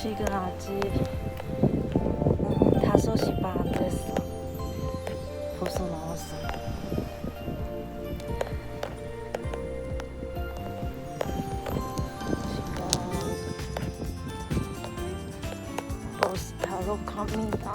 지금 아직 음, 5시 반안 됐어. 벌써 나왔어. 지금 버스 타러 갑니다.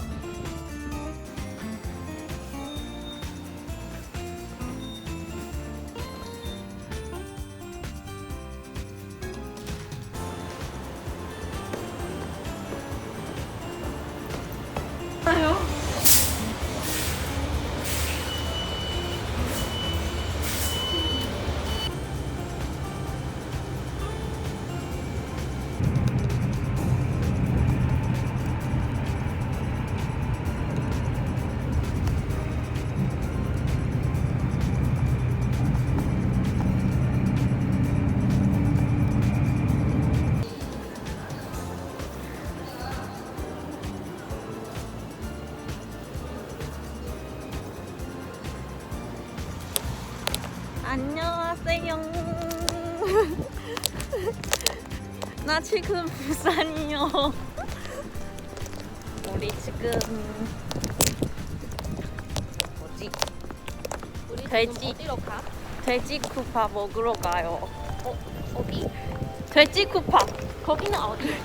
지금 부산이요. 우리 지금 뭐지? 우리 돼지. 어디로 가? 돼지 쿠파 먹으러 가요. 어, 어디? 돼지 쿠파. 거기는 어디?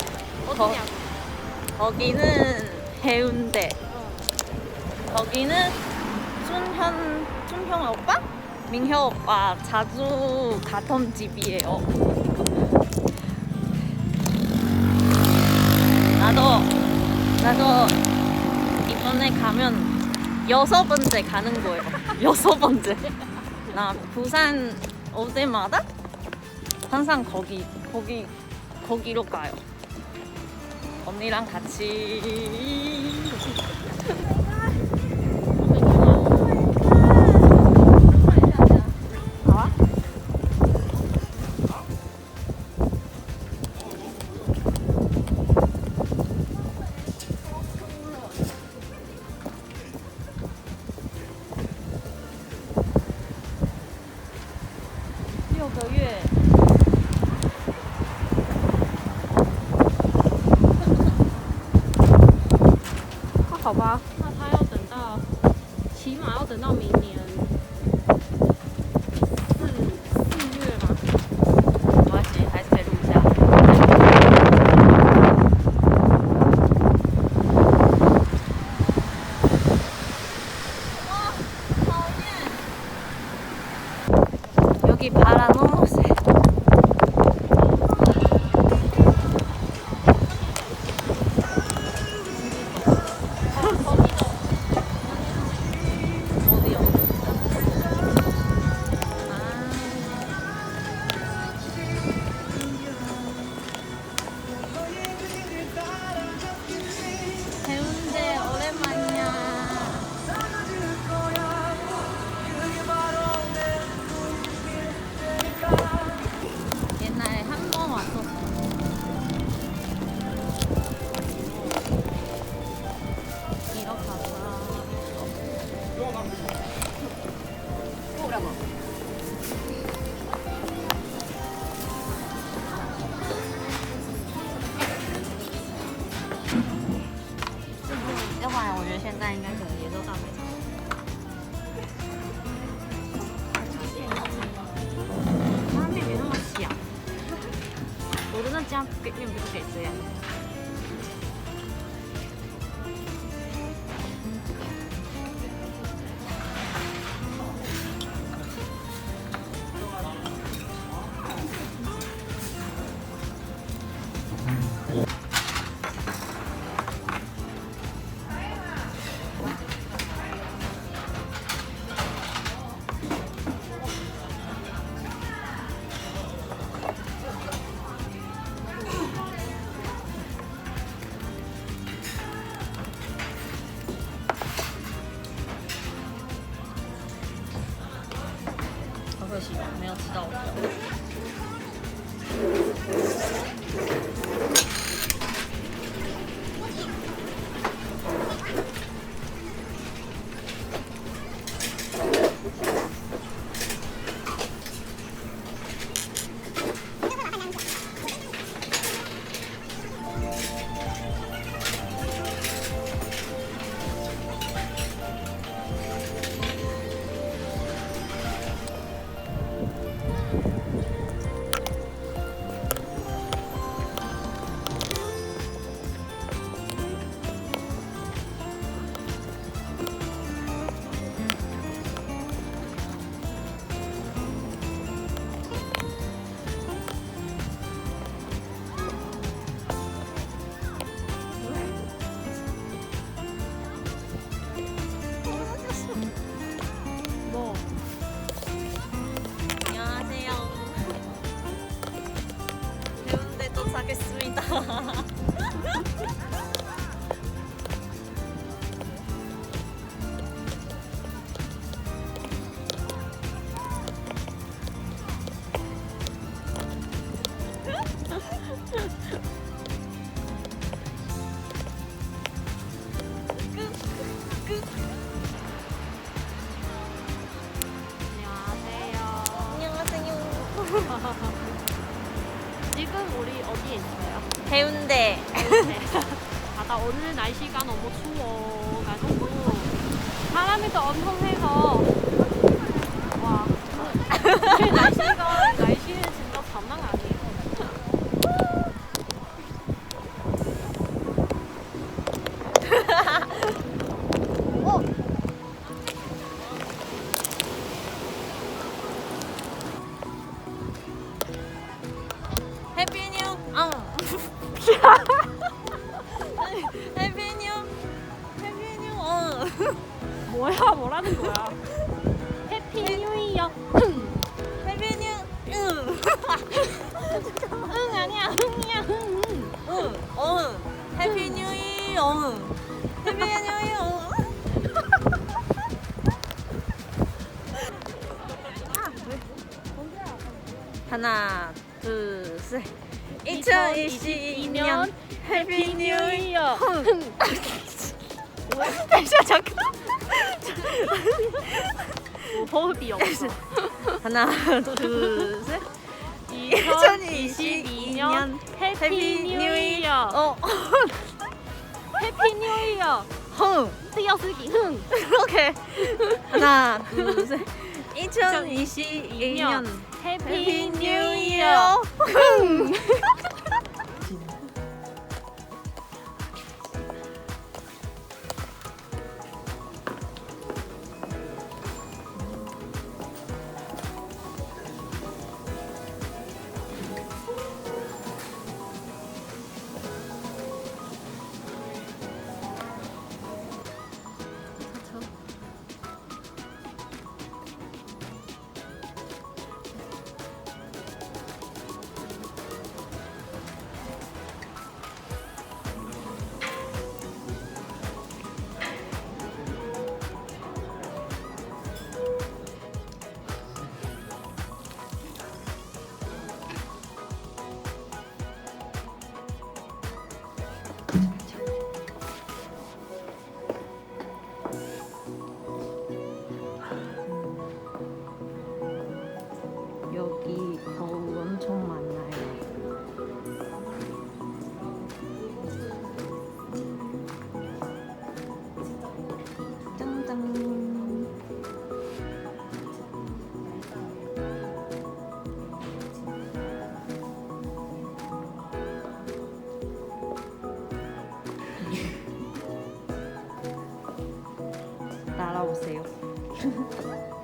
어디냐고? 거기는 해운대. 어. 거기는 춘현 춘형 오빠? 민효 오빠 자주 가던 집이에요. 나도 나도 이번에 가면 여섯 번째 가는 거예요. 여섯 번째. 나 부산 올 때마다 항상 거기 거기 거기로 가요. 언니랑 같이. 好吧，嗯要不然我觉得现在应该可 바람이 또 엄청 해서 와그 날씨가 날씨는 진짜 장난 아니에요. 해피 뉴. 어. 해피 뉴. 해피 뉴. 어. 뭐야 뭐라는 거야? 해피 뉴 이어. 해피 뉴. 응. 응 아니야 응이야 응. 응. 응. 어. 해피 뉴 이 어. 응. 해피 뉴 이어. 하나, 둘, 셋. 2022년 해피 뉴 이어. 잠시만 잠깐. 호흡이 없어. 하나, 둘, 셋. 2022년 해피 뉴 이어. 어, 해피 뉴 이어. 흥. 쓰여쓰기 흥. 오케이. 하나, 둘, 음. 셋. 2022년 해피 뉴 이어. 흥. 따라오세요.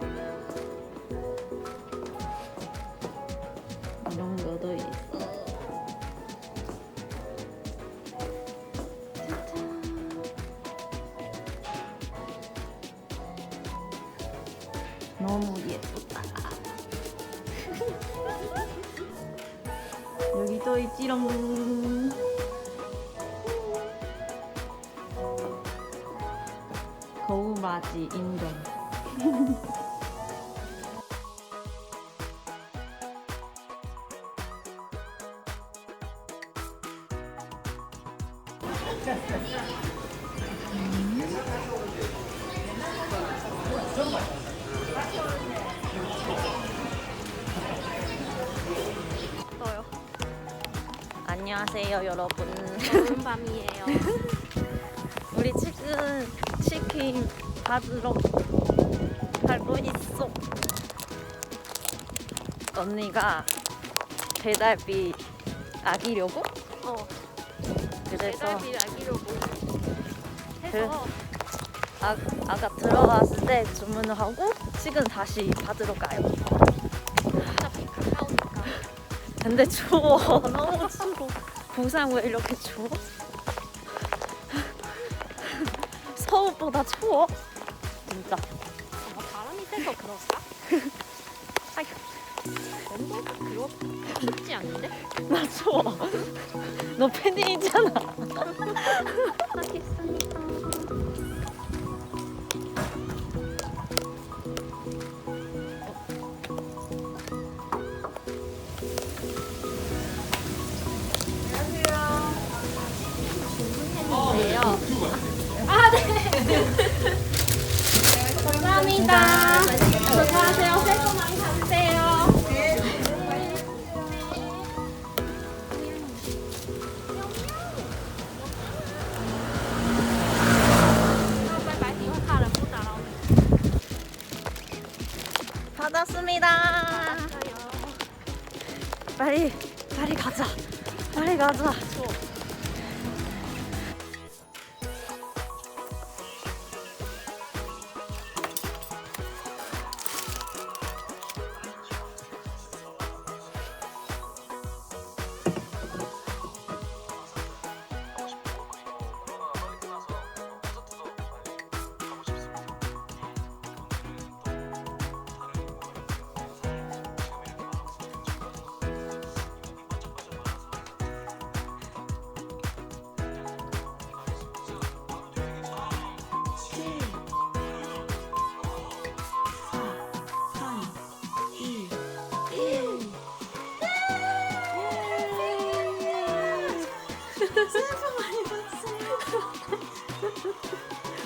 거울맞이 인정. 안녕하세요, 여러분. 좋은 밤이에요. 우리 지금 치킨 받으러 가고 있어. 언니가 배달비 아끼려고? 어. 그래서 배달비 아끼려고 해서 아, 아까 들어갔을 때 주문을 하고 지금 다시 받으러 가요. 어차피 가까우니까. 근데 추워. 너무 추워. 부산 왜 이렇게 추워? 서울보다 추워. 진짜. 어, 바람이 세서 그럴까? 아휴, 온도가 그렇 춥지 않은데? 나 추워. 너 패딩이잖아. 받았습니다.加油。 빨리 빨리 가자. 빨리 가자.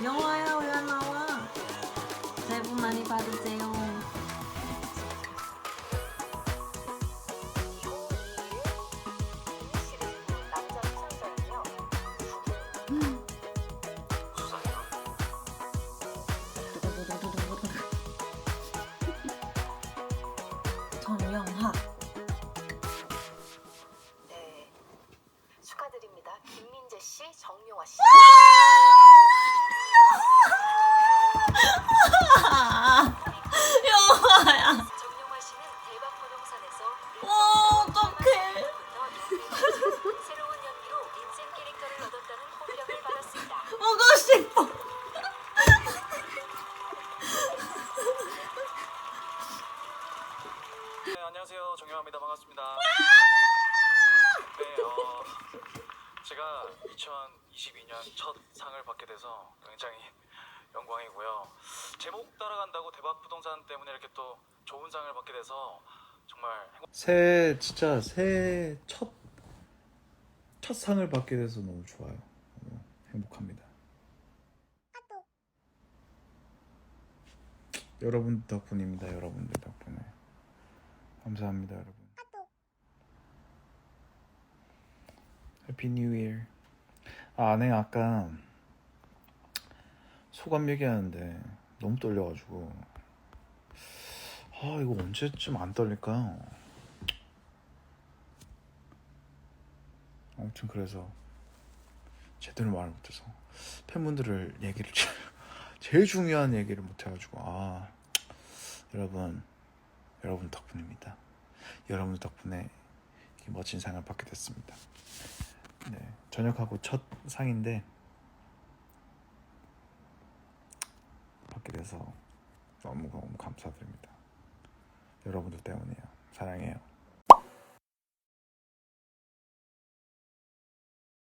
영화야 왜 안 나와? 새해 복 많이 받으세요. 김민재 씨, 정용화 씨. 영화야. 정용화 씨는 대박 부동산에서 어, 어떡해. 새로운 연기로 인생 캐릭터를 얻었다는 호평을 받았습니다. 보고 싶어. 네, 안녕하세요. 정영화입니다. 반갑습니다. 네, 어, 제가 2022년 첫 상을 받게 돼서 굉장히 영광이고요. 제목 따라간다고 대박 부동산 때문에 이렇게 또 좋은 상을 받게 돼서 정말 행복. 새해 진짜 새해 첫, 첫 상을 받게 돼서 너무 좋아요. 행복합니다. 여러분 덕분입니다. 여러분들 덕분에 감사합니다, 여러분. 해피 뉴 이어. 아, 아내 아까 소감 얘기하는데 너무 떨려가지고 아 이거 언제쯤 안 떨릴까요? 아무튼 그래서 제대로 말을 못해서 팬분들을 얘기를 제- 제일 중요한 얘기를 못해가지고 아 여러분 여러분 덕분입니다. 여러분 덕분에 이 멋진 상을 받게 됐습니다. 네 전역하고 첫 상인데 받게 돼서 너무 너무 감사드립니다. 여러분들 때문이에요. 사랑해요.